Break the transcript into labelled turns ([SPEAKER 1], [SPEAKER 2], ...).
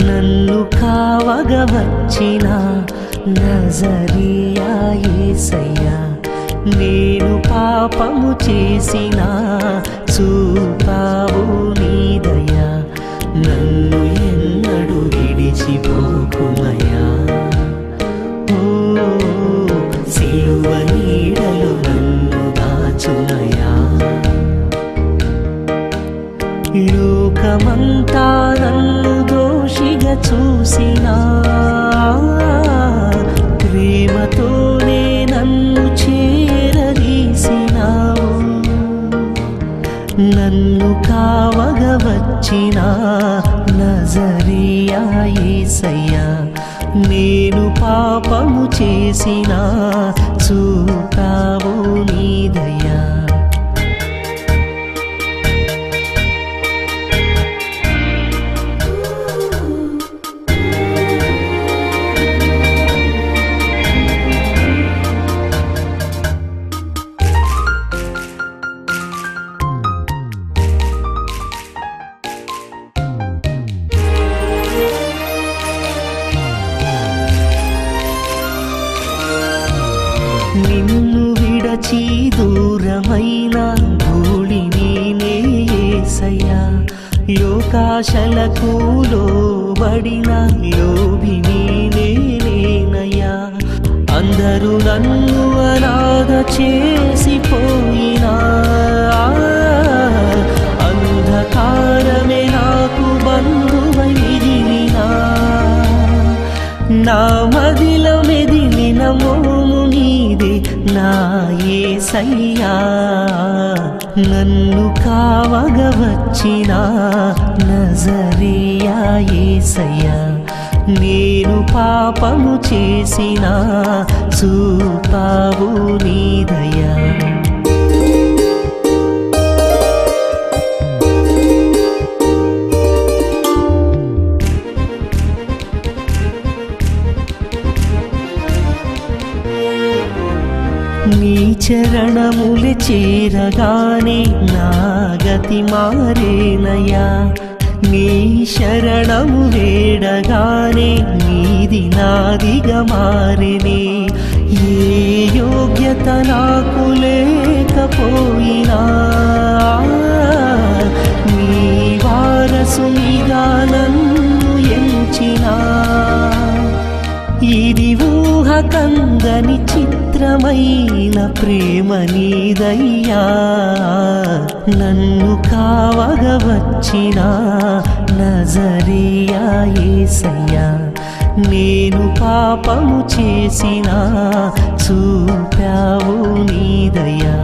[SPEAKER 1] నన్ను కావగ వచ్చిన నజరియా యేసయ్యా నేను పాపము చేసిన చూపావు నీదయా నన్ను ఎన్నడు విడిచిపోకుమయ్యా. ఓ సిలువ నీడలు నన్ను దాచునయా లోకమంతా నన్ను సాక్షిగా చూసినా ప్రేమతోనే నన్ను చేరదీసినావు నన్ను కావగ వచ్చిన నజరియా యేసయ్యా నేను పాపము చేసిన చూపావు నిన్ను విడచి దూరమైన ధూళిని నేసయ్యా యోకాశలకు లోబడిన లోభి నేనేనయ్యా అందరూ నన్ను అనాథ చేసిపోయినా అంధకారమే నాకు బంధువై మిగిలినా. నా మదిల సయ్యా నన్ను కావగవచ్చిన నజరియా యేసయ్యా నేను పాపము చేసిన చూపావు నీ చరణములు చేరగానే నా గతి మారేనయ్యా. నీ శరణము వేడగానే నీది నాదిగా మారినే. ఏ యోగ్యత నాకు లేకపోయినా నీ వారసునిగా నన్ను ఎంచినా. ఇది ఊహ కందని చిత్త పవిత్రమైన ప్రేమ నీదయ్యా. నన్ను కావగ వచ్చిన నజరియా యేసయ్యా నేను పాపము చేసిన చూపావు నీదయ్యా.